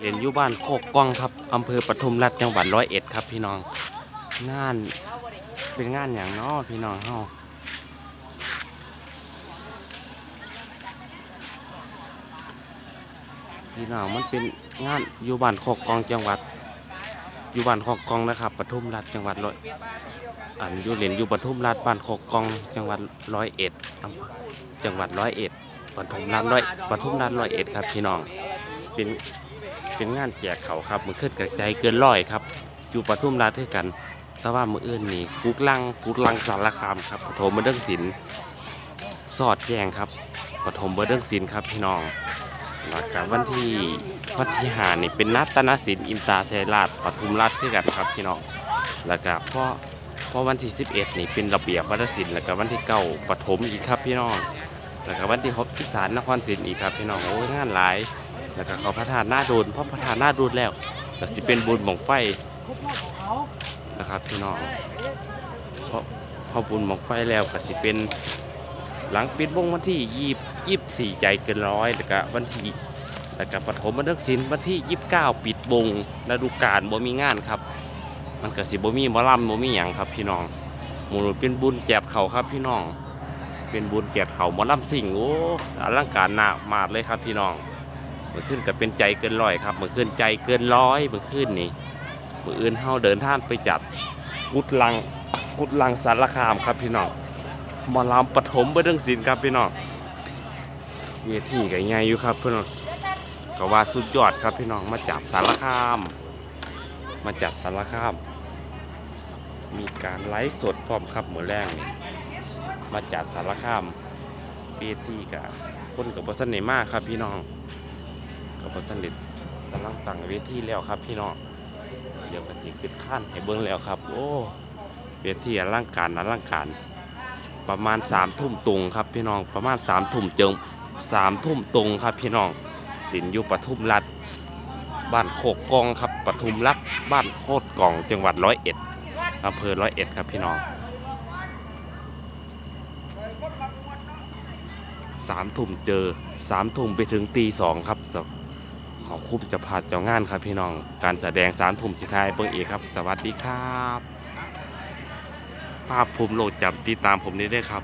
เรียนอยู่บ้านโคกกล้องครับอำเภอปทุมรัฐจังหวัดร้อยเอ็ดครับ พี่น้องงานเป็นงานอย่างน้อพี่น้องเฮาพี่น้องมันเป็นงานอยู่บ้านโคกกองจังหวัด อยู่บ้านโคกกองนะครับปทุมรัฐจังหวัดร้อยอันอยู่เรียนอยู่ปทุมรัฐบ้านโคกกองจังหวัดร้อยเอ็ดจังหวัดร้อยเอ็ดปทุมรัฐร้อยปทุมรัฐร้อยเอ็ดครับพี่น้องเป็น เป็นงานแจกเขาครับมือขึ้นกระจายเกินร้อยครับอยู่ปทุมราชด้วยกัน แต่ว่ามืออื่นนี่กุกลังกุกลังสารคามครับปฐมเบันเทิงศิลป์สอดแยงครับปฐมเบันเทิงศิลป์ครับพี่น้องแล้วก็วันที่วันที่หานี่เป็นนัตนาศิลป์อินตาเซราชปทุมราชด้วยกันครับพี่น้องแล้วก็พอพอวันที่ 11 นี่เป็นระเบียบวัฒนศิลป์แล้วก็วันที่เก้าปฐมอีกครับพี่น้อง แล้วก็วันที่หกอีสานนครศรีอีกครับพี่น้องโอ้ยงานหลาย แล้วก็เขาพระธาตุหน้าดูนเพราะพระธาตุหน้าดูนแล้วก็สิเป็นบุญบังไฟนะครับพี่น้องเพราะพอบุญบังไฟแล้วก็สิเป็นหลังปิดวงวันที่ยี่ยี่สี่ใจเกินร้อยแล้วก็วันที่แล้วก็ปฐมบันทิงศิลป์วันที่ยี่สิบเก้าปิดวงฤดูกาลบ่มีงานครับ มันก็สิบ่มีหมอลำบ่มีหยังครับ พี่น้องหมูนเป็นบุญแจกเขาครับพี่น้องเป็นบุญแจกเขามอลำสิ่งโอ้อลังการหนามาดเลยครับพี่น้อง มื่อขึ้นก็เป็นใจเกินร้อยครับเมื่อขึ้นใจเกินร้อยเมื่อขึ้นนี่เมื่ออื่นเฮาเดินท่านไปจัดกุดลังกุดลังสารคามครับพี่น้องหมอลำปฐมเบื้องศิลป์ครับพี่น้องเวทีก็ใหญ่อยู่ครับพี่น้องก็ว่าสุดยอดครับพี่น้องมาจากสารคาม มาจากสารคาม มีการไลฟ์สดพร้อมครับเหมือแรงนี่มาจากสารคามเวทีกับคนกับบัสเนมากครับพี่น้อง กับบสนิทกำลังตั้งเวทีแล้วครับพี่น้องเดี๋ยวกระสีขึ้นขั้นให้เบิ้งแล้วครับ โอ้เวทีอลังการอลังการ ประมาณสามทุ่มตรงครับพี่น้องประมาณสามทุ่มเจิงสามทุ่มตรงครับพี่น้องสินอยู่ปทุมรัฐบ้านโคกกองครับปทุมรัฐบ้านโคตรกองจังหวัดร้อยเอ็ดอำเภอร้อยเอ็ดครับพี่น้องสามทุ่มเจอสามทุ่มไปถึงตีสองครับ ขอคุ้มจะพาเจ้างานครับพี่น้อง การแสดงสามทุ่มสิทายเบิ้งเอกครับ สวัสดีครับ ภาพภูมิโลกจำติดตามผมนี้ได้วยครับ